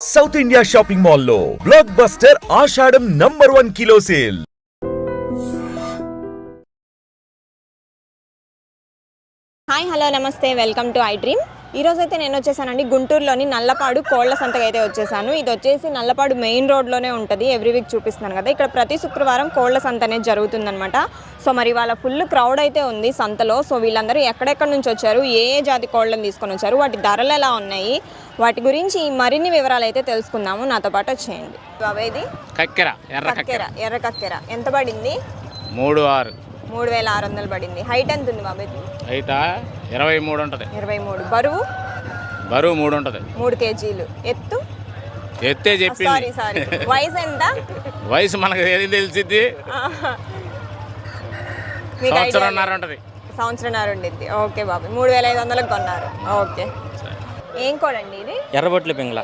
South India shopping మాల్లో blockbuster Ashadham number one kilo sale hi hello నమస్తే. Welcome to I dream ఈ రోజు అయితే నేను వచ్చేసానండి గుంటూరులోని నల్లపాడు కోళ్ళ సంతకి అయితే వచ్చేసాను. ఇది వచ్చేసి నల్లపాడు మెయిన్ రోడ్లోనే ఉంటుంది. ఎవ్రీ వీక్ చూపిస్తున్నాను కదా. ఇక్కడ ప్రతి శుక్రవారం కోళ్ళ సంత అనేది జరుగుతుందన్నమాట. సో మరి వాళ్ళ ఫుల్ క్రౌడ్ అయితే ఉంది సంతలో. సో వీళ్ళందరూ ఎక్కడెక్కడి నుంచి వచ్చారు? ఏ ఏ జాతి కోళ్ళని తీసుకొని వచ్చారు? వాటి ధరలు ఎలా ఉన్నాయి? వాటి గురించి మరిన్ని వివరాలు అయితే తెలుసుకుందాము. నాతో పాటు వచ్చేయండి. బాబా ఇది? కక్కెర ఎర్ర కక్కెర కక్కెర. ఎర్ర కక్కెర. ఎంత పడింది? మూడు ఆరు. మూడు వేల ఆరు వందలు పడింది. హైట్ ఎంత ఉంది బాబా? ఇది అయితే ఇరవై మూడు ఉంటుంది ఇరవై మూడు బరువు? బరువు మూడు ఉంటుంది మూడు కేజీలు. ఎత్తు? ఎత్తే సారీ చెప్పింది. సారీ వయసు ఎంత? వయసు మనకు ఏది తెలిసిద్ది? సంవత్సరంన్నర ఉంటుంది సంవత్సరంన్నర ఉండిద్ది ఓకే బాబు. మూడు వేల ఐదు వందలకు కొన్నారు. ఓకే. ఏం కోడండి ఇది? ఎర్రబొట్ల పింగళ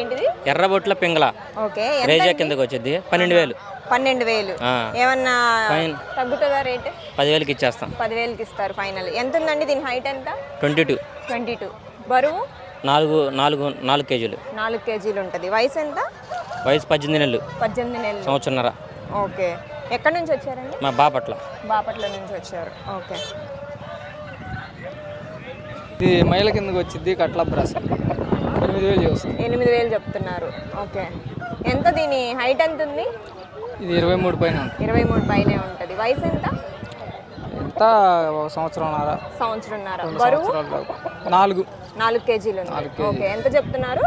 ఏంటిది? ఎర్రబొట్ల పింగళ. ఓకే రేజా కిందకి వచ్చింది. పన్నెండు వేలు. పన్నెండు వేలు. ఏమన్నా. తగ్గుతుందా రేట్? పదివేలకి ఇచ్చేస్తాం. పదివేలకి ఇస్తారు ఫైనల్. ఎంత ఉందండి దీని హైట్ ఎంత? Twenty two. Twenty two. బరువు? నాలుగు నాలుగు నాలుగు కేజీలు. నాలుగు కేజీలు ఉంటుంది. వయసు ఎంత? వయసు పద్దెనిమిది నెలలు. పద్దెనిమిది నెలలు. సంవత్సరన్నర. ఓకే. ఎక్కడి నుంచి వచ్చారండి? మా బాపట్ల. బాపట్ల నుంచి వచ్చారు. ఓకే. ఇది మైల కిందకి వచ్చింది కట్ల బ్రస్. ఎనిమిది వేలు చేస్తుంది ఎనిమిది వేలు చెప్తున్నారు. ఓకే. ఎంత దీని హైట్ ఎంత ఉంది? ఇది ఇరవై మూడు పైన ఇరవై మూడు పైనే ఉంటుంది. వయసు ఎంత? ఎంత? ఒక సంవత్సరంన్నర. సంవత్సరంన్నర బరువు. నాలుగు. నాలుగు కేజీలు ఓకే. ఎంత చెప్తున్నారు?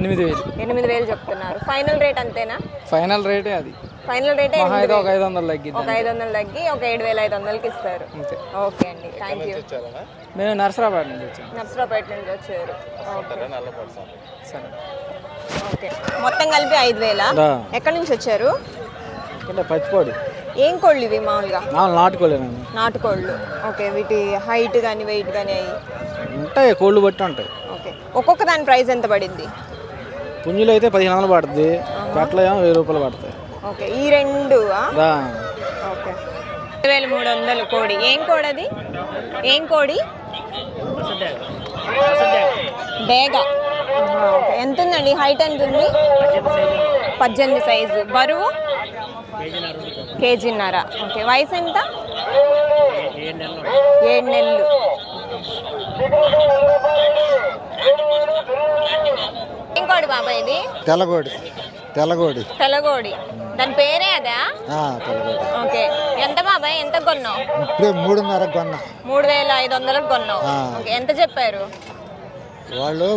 ఎనిమిది వేలు. ఎనిమిది వేలు చెప్తున్నారు. ఫైనల్ రేట్ అంతేనా? ఫైనల్ రేటే అది. ఫైనల్ రేటే ఒక. ఐదు వందలు తగ్గిద్ది ఒక ఐదు వందలు తగ్గి ఒక ఏడు వేల ఐదు వందలకి ఇస్తారు. ఓకే అండి. థ్యాంక్ యూ మేము నర్సరాబాద్ నుంచి వచ్చాము నర్సరాపేట నుంచి వచ్చారు. సరే ఓకే. మొత్తం కలిపి ఐదు వేల. ఎక్కడి నుంచి వచ్చారు? అంటే పచ్చిపోడు. ఏం కోళ్ళు ఇవి మామూలుగా? మామూలు నాటుకోలేనండి నాటుకోళ్ళు. ఓకే వీటి హైట్ కానీ వెయిట్ కానీ అయ్యి ఉంటాయి కోళ్ళు బట్టి ఉంటాయి. ఓకే. ఒక్కొక్క దాని ప్రైస్ ఎంత పడింది? పుంజులు అయితే పదిహేను వందలు పడుతుంది. కట్ల ఏమో వెయ్యి రూపాయలు పడతాయి. ఓకే ఈ రెండు ఓకే. రెండు వేల మూడు వందలు కోడి. ఏం కోడి అది ఏం కోడి? ఓకే ఎంత ఉందండి హైట్ ఎంత ఉంది పద్దెనిమిది సైజు బరువు? కేజీన్నర. ఓకే వయసు ఎంత? ఏడు నెలలు. ఏం కోడి బాబాయ్ ఇది? తెల్లగోడి. తెల్లగోడి. తెల్లగోడి. దాని పేరే అదా? ఓకే. ఎంత బాబాయ్? ఎంత కొన్నావు? ఇప్పుడే మూడున్నర కొన్న. మూడు వేల ఐదు వందలకు కొన్నావు. ఎంత చెప్పారు? వాళ్ళు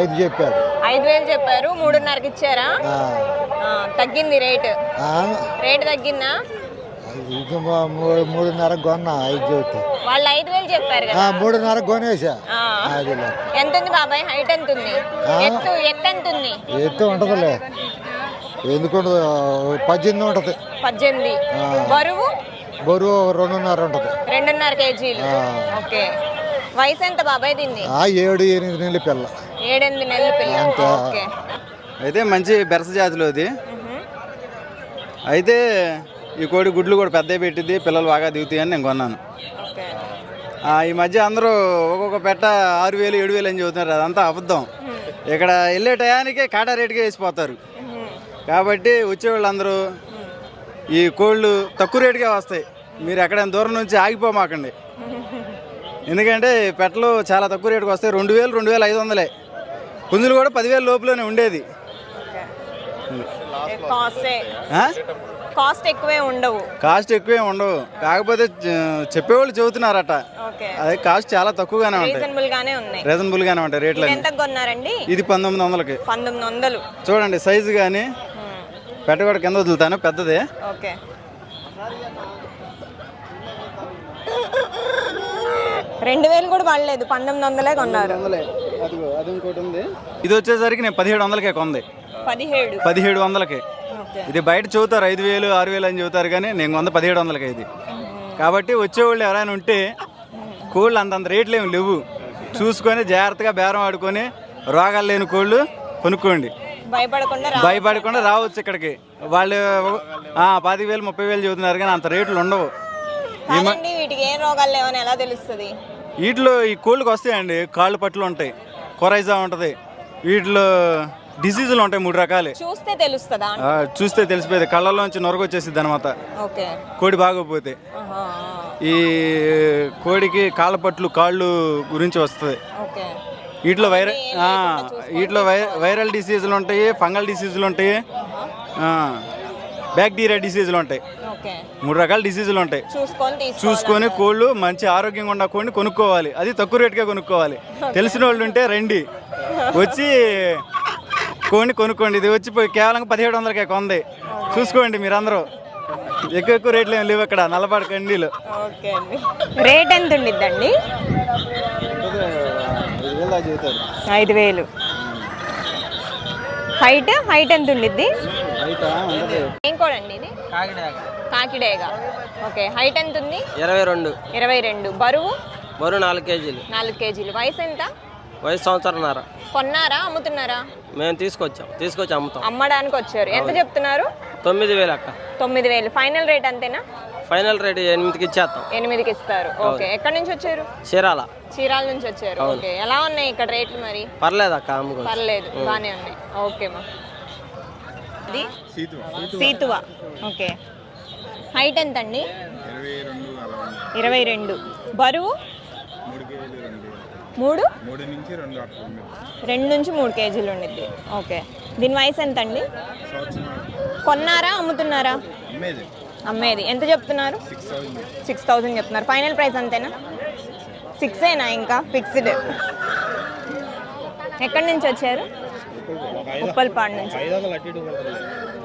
ఐదు చెప్పారు. ఐదు వేలు చెప్పారు. మూడున్నరకి ఇచ్చారా? తగ్గింది రేటు. రేటు తగ్గిందా? మూడున్నర కొన్న ఐదు చెప్తే వాళ్ళు ఐదు వేలు చెప్పారు కదా. మూడున్నర కొనేసా. ఎంత ఉంది బాబాయ్? హైట్ ఎంత ఉంది ఎత్తు ఎత్తు ఎంత ఉంది ఎత్తు ఉంటుందిలే. ఎందుకుంటుంది? పద్దెనిమిది ఉంటుంది. పద్దెనిమిది. బరువు? బరువు రెండున్నర ఉంటుంది. రెండున్నర కేజీలు. ఆ. ఓకే. వయసు ఎంత బాబాయ్ దీన్ని? ఆ ఏడు ఎనిమిది నెలల పిల్ల. ఏడెనిమిది నెలల పిల్ల. ఓకే. అయితే మంచి బెరస జాతిలో అది. అయితే ఈ కోడి గుడ్లు కూడా పెద్ద పెట్టింది పిల్లలు బాగా దిగుతాయని నేను కొన్నాను. ఈ మధ్య అందరూ ఒక్కొక్క పెట్ట ఆరు వేలు ఏడు వేలు అని చెబుతున్నారు. అదంతా అబద్ధం. ఇక్కడ వెళ్ళే టయానికే కాటా రేటుకే వేసిపోతారు. కాబట్టి వచ్చేవాళ్ళందరూ ఈ కోళ్ళు తక్కువ రేటుకే వస్తాయి. మీరు ఎక్కడైనా దూరం నుంచి ఆగిపోమాకండి. ఎందుకంటే పెట్టలు చాలా తక్కువ రేటుకి వస్తాయి. రెండు వేలు రెండు వేల ఐదు వందలే. పుంజులు కూడా పదివేల లోపలనే ఉండేది. కాస్ట్. ఎక్కువే ఉండవు. కాస్ట్ ఎక్కువే ఉండవు. కాకపోతే చెప్పేవాళ్ళు చెబుతున్నారట. అదే కాస్ట్ చాలా తక్కువగానే ఉంటాయి. రీజనబుల్ గానే ఉంటాయి రేట్లు ఇది పంతొమ్మిది వందలకి. పంతొమ్మిది వందలు. చూడండి సైజు కానీ పెట్ట కూడా కింద వదులుతాను. పెద్దదే. ఓకే. రెండు వేలు కూడా పడలేదు. పంతొమ్మిది వందలే కొన్నారు. అది ఇంకోటి ఉంది. ఇది వచ్చేసరికి నేను పదిహేడు వందలకే కొంది. పదిహేడు. పదిహేడు వందలకి. ఇది బయట చెబుతారు ఐదు వేలు ఆరు వేలు అని చెబుతారు కానీ నేను వంద పదిహేడు వందలకి ఇది. కాబట్టి వచ్చేవాళ్ళు ఎవరైనా ఉంటే కోళ్ళు అంతంత రేట్లు ఏమి లేవు చూసుకొని జాగ్రత్తగా బేరం ఆడుకొని రోగాలు లేని కోళ్ళు కొనుక్కోండి. భయపడకుండా రావచ్చు. ఇక్కడికి. వాళ్ళు ఆ, పాతిక వేలు ముప్పై వేలు చెబుతున్నారు కానీ అంత రేట్లు ఉండవు. వీటికి ఏం రోగాలు లేవని ఎలా తెలుస్తుంది? వీటిలో ఈ కోళ్ళకి వస్తాయండి కాళ్ళు పట్లు ఉంటాయి కొరైజా ఉంటుంది. వీటిలో డిసీజులు ఉంటాయి మూడు రకాలు. చూస్తే తెలుస్తుందా? చూస్తే తెలిసిపోయేది. కళ్ళల్లోంచి నొరగొచ్చేసింది అనమాట ఓకే. కోడి బాగోపోతే ఈ కోడికి కాళ్ళపట్లు కాళ్ళు గురించి వస్తుంది. వీటిలో వైర ఆ, వీటిలో వై వైరల్ డిసీజులు ఉంటాయి ఫంగల్ డిసీజులు ఉంటాయి. ఆ, బ్యాక్టీరియా డిసీజులు ఉంటాయి. ఓకే. మూడు రకాల డిసీజులు ఉంటాయి. చూసుకొని కోళ్ళు మంచి ఆరోగ్యంగా ఉన్న కోడిని కొనుక్కోవాలి. అది తక్కువ రేటుకే కొనుక్కోవాలి. తెలిసిన వాళ్ళు ఉంటే రండి. వచ్చి కోడిని కొనుక్కోండి. ఇది వచ్చి పోయి కేవలం పదిహేడు వందలకే కొంది. చూసుకోండి మీరందరూ. ఎక్కువ ఎక్కువ రేట్లు ఏం లేవు ఇక్కడ నల్లపాడు కండీలు. రేట్ ఎంత ఉండిద్దండి? ఐదు వేలు. హైట్ హైట్ ఎంత ఉండిద్ది? ఏం కోడండి ఇది? కాకిడేగా ఓకే హైట్ ఎంత ఉంది? ఇరవై రెండు. ఇరవై రెండు. బరువు? బరువు నాలుగు కేజీలు. నాలుగు కేజీలు. వయసు ఎంత? వయసు సంవత్సరంన్నర. కొన్నారా? అమ్ముతున్నారా? మేము తీసుకొచ్చాం. తీసుకొచ్చి అమ్ముతాం. అమ్మడానికి వచ్చారు. ఎంత చెప్తున్నారు? తొమ్మిది వేలు అక్క. తొమ్మిది వేలు. ఫైనల్ రేట్ అంతేనా? ఫైనల్ రేట్ ఎనిమిదికి ఇచ్చేస్తాం. ఎనిమిదికి ఇస్తారు. ఓకే. ఎక్కడి నుంచి వచ్చారు? చీరాల. చీరాల నుంచి వచ్చారు. ఓకే. ఎలా ఉన్నాయి ఇక్కడ రేట్లు మరి? పర్లేదు అక్క? అమ్ముకో. పర్లేదు. బాగానే ఉన్నాయి. ఓకే మా. ఇది సీతువా. ఓకే. హైట్ ఎంత అండి ఇరవై రెండు. బరువు? మూడు? రెండు నుంచి మూడు కేజీలు ఉండిద్ది. ఓకే. దీని వయసు ఎంత అండి కొన్నారా అమ్ముతున్నారా? అమ్మేది. ఎంత చెప్తున్నారు? సిక్స్ థౌజండ్ చెప్తున్నారు. ఫైనల్ ప్రైస్ అంతేనా? సిక్సేనా ఇంకా? ఫిక్స్డ్ ఎక్కడి నుంచి వచ్చారు? ఉప్పల్పాడు నుంచి.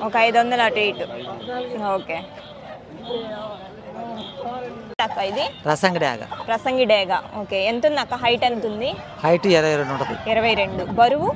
ఒక ఐదు వందలు అటు ఇటు. ఓకే. ఇది? రసంగడాగ ప్రసంగి డేగా ఓకే. ఎంత ఉంది అక్క హైట్ ఎంత ఉంది హైట్ ఇరవై రెండు ఉంటుంది. ఇరవై రెండు. బరువు?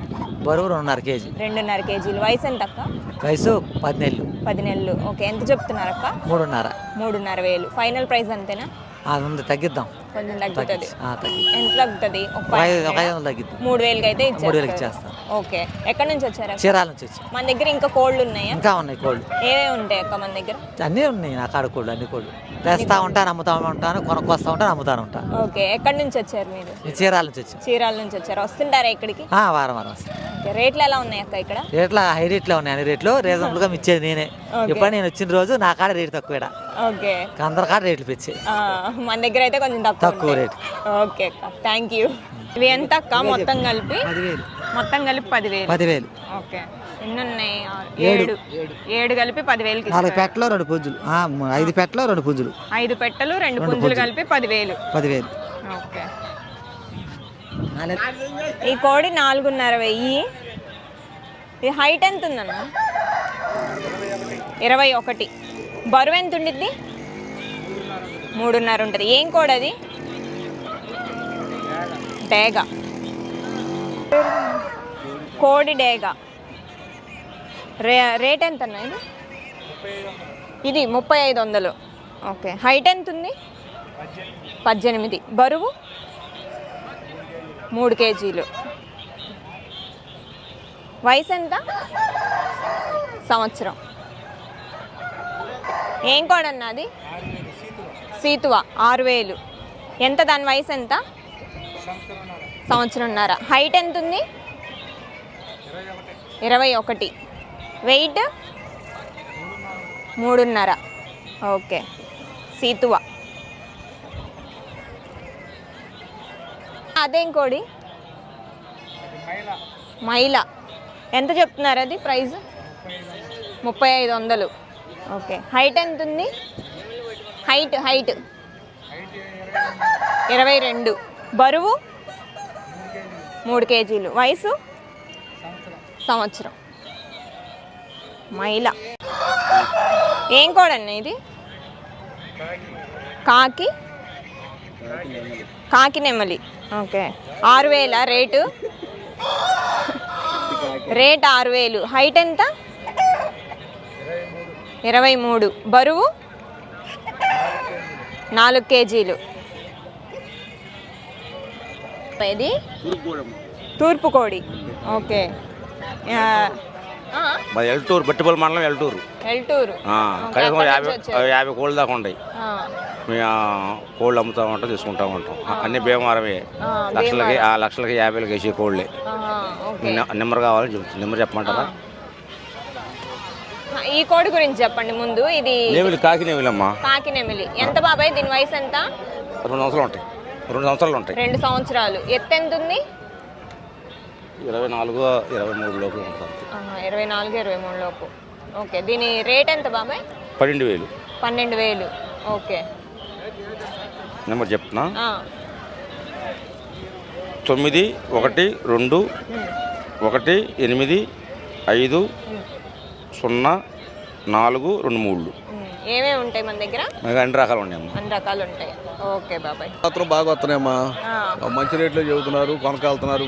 బరువు రెండున్నర కేజీ. రెండున్నర కేజీలు. వయసు ఎంత అక్క వయసు పది నెలలు పది నెలలు ఓకే ఎంత చెప్తున్నారు అక్క? మూడున్నర. మూడున్నర వేలు. ఫైనల్ ప్రైస్ అంతేనా? అది ఉంది తగ్గిద్దాం. కొంచెం తగ్గుతుంది. ఆ, తగ్గి ఎంత తగ్గుతుంది? ఒక ఒక ఐదు ఒక ఐదు వందలు తగ్గిద్దాం. మూడు వేలకి అయితే మూడు వేలకి ఇచ్చేస్తారు. ఇచ్చేస్తాం. ఓకే. ఎక్కడి నుంచి వచ్చారు? చీరాల నుంచి వచ్చి. మన దగ్గర ఇంకా కోళ్ళు ఉన్నాయా? ఇంకా ఉన్నాయి కోళ్ళు. ఏవే ఉంటాయి అక్క మన దగ్గర? అన్నీ ఉన్నాయి నా కాడ కోళ్ళు అన్ని కోళ్ళు. తెస్తా ఉంటాను అమ్ముతా ఉంటాను కొనుక్కొస్తా ఉంటాను అమ్ముతాను ఉంటాను. ఓకే. ఎక్కడి నుంచి వచ్చారు మీరు? చీరాల నుంచి వచ్చి. చీరాల నుంచి వచ్చారు? వస్తుంటారా ఇక్కడికి? ఆ, వారం వారం రేట్లు ఎలా ఉన్నాయి అక్క ఇక్కడ? రేట్ల హై రేట్లో ఉన్నాయి. అన్ని రేట్లు రీజనబుల్గా ఇచ్చేది నేనే. ఇప్పుడు నేను వచ్చిన రోజు నా కాడ రేటు తక్కువ. ఓకే. అందరి కాడ రేట్లు పెంచాయి ఆ, మన దగ్గర అయితే కొంచెం తక్కువ తక్కువ. రేట్. ఓకే అక్క. థ్యాంక్ యూ ఇవి ఎంత అక్క? మొత్తం కలిపి? పదివేలు. మొత్తం కలిపి పదివేలు. పదివేలు. ఓకే. ఎన్ని ఉన్నాయి ఏడు. ఏడు. కలిపి పదివేలకి నాలుగు. పెట్టలు రెండు పుంజులు. ఆ, మ- ఐదు పెట్టలు రెండు పుంజులు. ఐదు పెట్టలు రెండు పుంజులు. కలిపి పదివేలు. పదివేలు. ఓకే. నాలుగు. ఈ కోడి నాలుగున్నర వెయ్యి. ఇది హైట్ ఎంత ఉందన్న ఇరవై ఒకటి. బరువు ఎంత ఉండిద్ది? మూడున్నర ఉంటుంది. ఏం కోడి అది? డేగ. కోడి డేగ. రే రేట్ ఎంత అన్న ఇది? ఇది ముప్పై ఐదు వందలు. ఓకే. హైట్ ఎంత ఉంది? పద్దెనిమిది. బరువు? మూడు కేజీలు. వయసు ఎంత? సంవత్సరం. ఏం కోడన్నా అది? సీతువ ఆరు వేలు ఎంత? దాని వయసు ఎంత? సంవత్సరంన్నర. హైట్ ఎంత ఉంది ఇరవై ఒకటి. వెయిట్ మూడున్నర. ఓకే సీతువ. అదేం కోడి? మైల ఎంత చెప్తున్నారు అది ప్రైస్ ముప్పై ఐదు వందలు. ఓకే. హైట్ ఎంత ఉంది హైట్ హైట్ ఇరవై రెండు. బరువు? మూడు కేజీలు. వయసు? సంవత్సరం. మైల ఏం కోడన్న ఇది? కాకి? కాకి నెమలి. ఓకే. ఆరు వేల రేటు? రేట్ ఆరు వేలు. హైట్ ఎంత? ఇరవై మూడు. బరువు? నాలుగు కేజీలు. ఇది తూర్పు కోడి. ఓకే. ఎల్టూరు బట్టిపల్లి మండలం ఎల్టూరు. ఎల్టూరు. కనీసం యాభై. యాభై కోళ్ళు దాకా ఉంటాయి. ఆ, మేము ఆ, కోళ్ళు అమ్ముతా ఉంటాం తీసుకుంటా ఉంటాం అన్ని భీమవరమే. లక్షలకి. ఆ లక్షలకి యాభైలకి వేసే కోళ్ళే. నెంబర్ కావాలి చెప్తాను నెంబర్ చెప్పమంటారా? ఈ కోడి గురించి చెప్పండి ముందు. ఇది నేమిలి కాకి నేమిలమ్మా కాకి నెమిలి ఎంత బాబాయ్? దీని వయసు ఎంత? రెండు సంవత్సరాలు ఉంటాయి. రెండు సంవత్సరాలు ఉంటాయి. రెండు సంవత్సరాలు. ఎత్తు ఎంత ఉంది ఇరవై నాలుగు ఇరవై మూడు ఆహా, ఇరవై నాలుగు ఇరవై మూడు లోపు. ఓకే దీని రేట్ ఎంత బాబాయ్? పన్నెండు వేలు. పన్నెండు వేలు. ఓకే. నెంబర్ చెప్తున్నా. ఆ, తొమ్మిది ఒకటి రెండు ఒకటి ఎనిమిది ఐదు సున్నా నాలుగు రెండు మూడు. ఏమేమి ఉంటాయి మన దగ్గర? అన్ని రకాలు ఉన్నాయమ్మా అన్ని రకాలు ఉంటాయి. ఓకే బాబాయ్. మాత్రం బాగా వస్తున్నాయమ్మా మంచి రేట్లో చెబుతున్నారు కొనకెళ్తున్నారు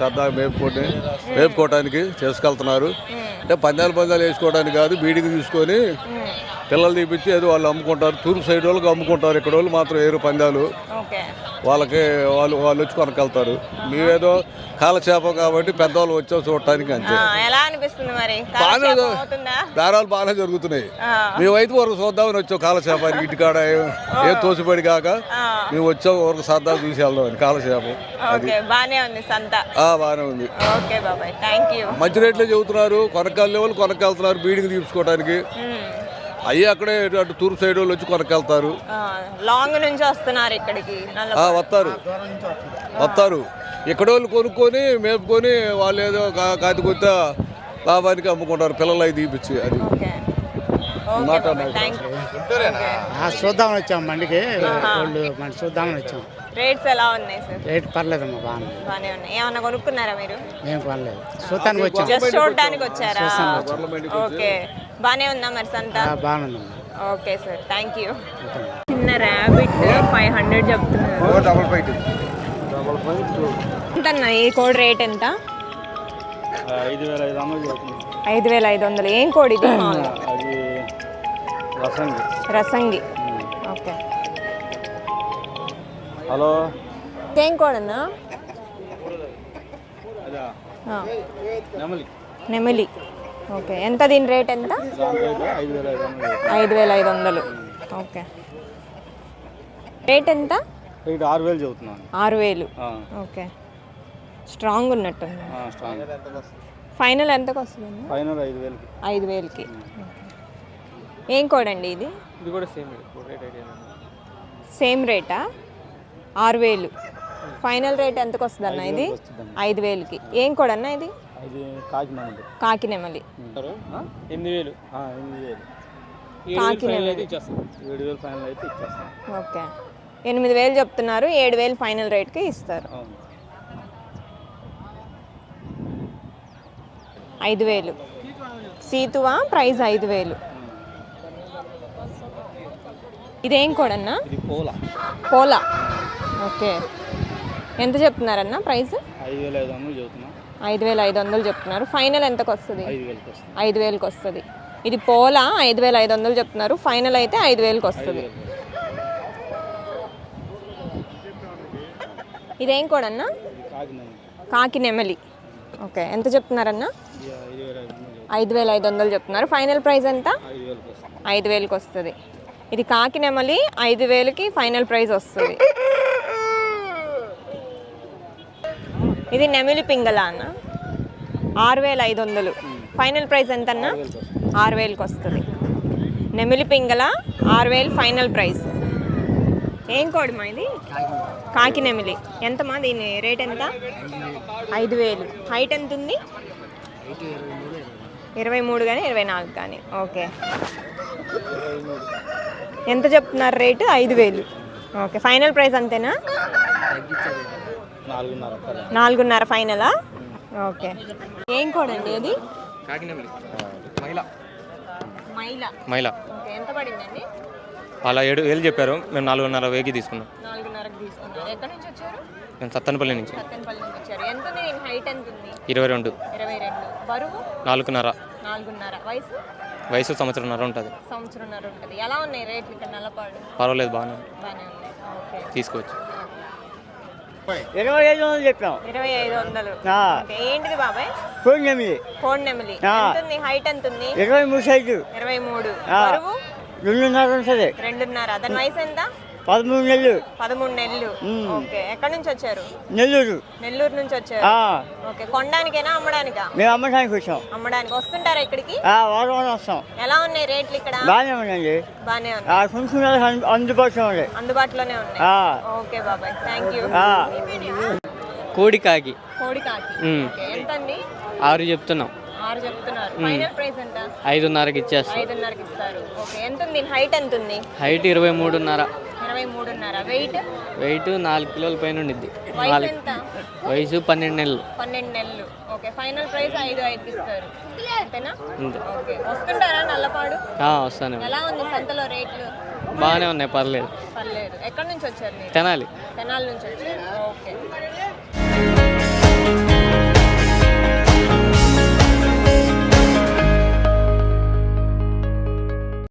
సరదా మేపుకోటి మేపుకోవటానికి చేసుకెళ్తున్నారు. అంటే పందాలు పందాలు వేసుకోవడానికి కాదు బీడింగ్ తీసుకొని పిల్లలు తీపిచ్చి ఏదో వాళ్ళు అమ్ముకుంటారు. తూర్పు సైడ్ వాళ్ళకి అమ్ముకుంటారు. ఇక్కడ వాళ్ళు మాత్రం ఏరు పందాలు. వాళ్ళకి వాళ్ళు వాళ్ళు వచ్చి కొనకెళ్తారు మేమేదో కాలక్షేపం కాబట్టి పెద్దవాళ్ళు వచ్చాం చూడటానికి అంతే. బాగానే బేరాలు బాగానే జరుగుతున్నాయి. మేమైతే వరకు చూద్దామని వచ్చాం కాలక్షేపానికి. ఇంటికాడ ఏ- ఏ తోసిపడి కాక మేము వచ్చాం వరకు సరదా చూసి వెళ్దామని కాలక్షేపం. బాగానే ఉంది మంచి రేట్లే చెబుతున్నారు. కొనకాలి వాళ్ళు కొనకెళ్తున్నారు బీడింగ్ తీసుకోవడానికి అయ్యి అక్కడే అటు తూర్పు సైడ్ వాళ్ళు వచ్చి కొనకెళ్తారు. లాంగ్ నుంచి వస్తున్నారు ఇక్కడికి. వస్తారు. వస్తారు. ఇక్కడ వాళ్ళు కొనుక్కొని మేపుకొని వాళ్ళు ఏదో కాతి కొత్త లాభానికి అమ్ముకుంటారు. పిల్లలు అవి తీపిచ్చి అది. చూద్దామని వచ్చాం బండికి వాళ్ళు మన చూద్దామని వచ్చాం. రేట్స్ ఎలా ఉన్నాయి సార్ రేట్ పర్లేదమ్మా బాగా బానే ఉన్నాయి. ఏమన్నా కొనుక్కున్నారా మీరు? ఏం పర్లేదు చూడటానికి వచ్చాం. జస్ట్ చూడడానికి వచ్చారా? ఓకే. బానే ఉందా మరి సంత? బాగుందమ్మా. ఓకే సార్ థ్యాంక్ యూ చిన్న ర్యాబిట్ ఫైవ్ హండ్రెడ్ చెప్తున్నారు. డబల్ ఫైట్ ఎంత అన్న ఈ కోడి రేట్ ఎంత? ఐదు వేల ఐదు వందలు ఏం కోడి ఇది? రసంగి. రసంగి. ఓకే. హలో? ఏం కోడన్నా ఆ, నెమలి. నెమిలి. ఓకే. ఎంత దీని రేట్ ఎంత? ఐదు వేల ఐదు వందలు. ఓకే. రేట్ ఎంత? రేటు ఆరు వేలు చెబుతున్నాను. ఆరు వేలు. ఓకే. స్ట్రాంగ్ ఉన్నట్టుంది. స్ట్రాంగ్. ఫైనల్ ఎంతకు వస్తుంది ఫైనల్ ఐదు వేలకి. ఐదు వేలకి. ఏం కోడండి ఇది? ఇది కూడా సేమ్ రేట్. సేమ్ రేటా? ఆరు వేలు. ఫైనల్ రేట్ ఎంతకు వస్తుంది అన్న ఇది ఐదు వేలకి. ఏం కోడన్నా ఇది? అది కాకినాడ కాకి నెమలి. ఎనిమిది వేలు. ఎనిమిది వేలు. కాకి నెమలి. ఇచ్చేస్తాం. ఏడు వేలు ఫైనల్ అయితే ఇచ్చేస్తాం. ఓకే. ఎనిమిది వేలు చెప్తున్నారు ఏడు వేలు ఫైనల్ రేట్కి ఇస్తారు. ఐదు వేలు. సీతువా ప్రైస్ ఐదు వేలు. ఇదేం కోడన్నా? ఇది పోలా. పోలా. ఓకే. ఎంత చెప్తున్నారన్న ప్రైస్ ఐదు వేల ఐదు వందలు ఐదు వేల ఐదు వందలు చెప్తున్నారు. ఫైనల్ ఎంతకు వస్తుంది? ఐదు వేలకి వస్తుంది. ఇది పోలా? ఐదు వేల ఐదు వందలు చెప్తున్నారు. ఫైనల్ అయితే ఐదు వేలకు వస్తుంది. ఇదేం కోడన్నా? కాకి నెమలి. ఓకే ఎంత చెప్తున్నారన్నా? ఐదు వేల ఐదు వందలు ఐదు వేల ఐదు వందలు చెప్తున్నారు. ఫైనల్ ప్రైస్ ఎంత? ఐదు వేలకి వస్తుంది. ఐదు వేలకు వస్తుంది. ఇది కాకి నెమలి ఐదు వేలకి ఫైనల్ ప్రైస్ వస్తుంది. ఇది నెమిలి పింగళ అన్న. ఆరు వేల ఐదు వందలు ఫైనల్ ప్రైస్ ఎంత అన్న ఆరు వేలకు వస్తుంది నెమిలి పింగళ ఆరు వేలు ఫైనల్ ప్రైస్ ఏం కోడమ్మా ఇది? కాకి నెమిలి. ఎంతమా దీని రేట్ ఎంత? ఐదు వేలు హైట్ ఎంత ఉంది ఇరవై మూడు కానీ ఇరవై నాలుగు కానీ ఓకే. ఎంత చెప్తున్నారు రేటు ఐదు వేలు ఓకే. ఫైనల్ ప్రైస్ అంతేనా? నాలుగున్నర నాలుగున్నర ఫైనలా? ఓకే. ఏం కోడండి అది? కాకినెమలి మహిళ మైల. మహిళ ఓకే ఎంత పడిందండి? అలా ఏడు వేలు చెప్పారు. మేము నాలుగున్నర వేకి తీసుకున్నాం. నాలుగున్నరకు తీసుకున్నారు. ఎక్కడి నుంచి వచ్చారు? మేము సత్తనపల్లి నుంచి. సత్తెనపల్లి నుంచి వచ్చారు. ఎంత ఉంది దీని హైట్ ఎంత ఉంది ఇరవై రెండు. ఇరవై రెండు. బరువు? నాలుగున్నర. నాలుగున్నర. వయసు? వయసు సంవత్సరంన్నర ఉంటుంది. సంవత్సరంన్నర ఉంటుంది. ఎలా ఉన్నాయి రేట్లు ఇక్కడ నల్లపాడు? పర్వాలేదు బాగానే ఓకే. తీసుకోవచ్చు. ఇరవై ఐదు వందలు చెప్పాం. ఇరవై ఐదు వందలు. ఏంటిది బాబాయ్? పోయినవి కోడి నెమలి ఆ. ఎంత ఉంది? హైట్ ఎంత ఉంది? ఇరవై మూడు సైజు. ఇరవై మూడు. రెండున్నర ఉంటుంది. రెండున్నర. దాని వయసు ఎంత? పదమూడు నెలలు. పదమూడు నెలలు. ఓకే. ఎక్కడి నుంచి వచ్చారు? నెల్లూరు. నెల్లూరు నుంచి వచ్చారు. ఆ, ఓకే. కొనడానికేనా అమ్మడానికా? మేము అమ్మడానికి వచ్చాం. అమ్మడానికి. వస్తుంటారా ఇక్కడికి? ఆ, వారం వస్తాం. ఎలా ఉన్నాయి రేట్లు ఇక్కడ? బాగానే బానే ఆ, ఉన్నాయి. అందు- అందుబాటులో ఉంది అందుబాటులోనే ఉన్నాయి. ఆ. ఓకే బాబాయ్. Thank you. కోడికాకి. కోడి కాకి మ్మ్. ఓకే. ఎంత అండి ఆరు చెప్తున్నాం. ఆరు చెప్తున్నారు. ఫైనల్ ప్రైస్ ఎంత? ఐదున్నరకి ఇచ్చేస్తాం. ఐదున్నరకి ఇస్తారు. ఓకే. ఎంత ఉంది హైట్ ఎంత ఉంది హైట్ ఇరవై మూడున్నర. ఇరవై మూడున్నర. వెయిట్ వెయిట్ నాలుగు కిలోల పైన ఉండిద్ది. వయసు నాలుగు ఎంత? వయసు పన్నెండు నెలలు. పన్నెండు నెలలు. ఓకే ఫైనల్ ప్రైస్ ఐదు ఐదుకి ఇస్తారు అంతేనా? అంతే ఓకే వస్తుంటారా నల్లపాడు? ఆ, వస్తాను ఎలా ఉంది సంతలో రేట్లు? బాగానే ఉన్నాయి పర్లేదు. పర్లేదు. ఎక్కడి నుంచి వచ్చారు తినాలి. తెనాల నుంచి వచ్చారు. ఓకే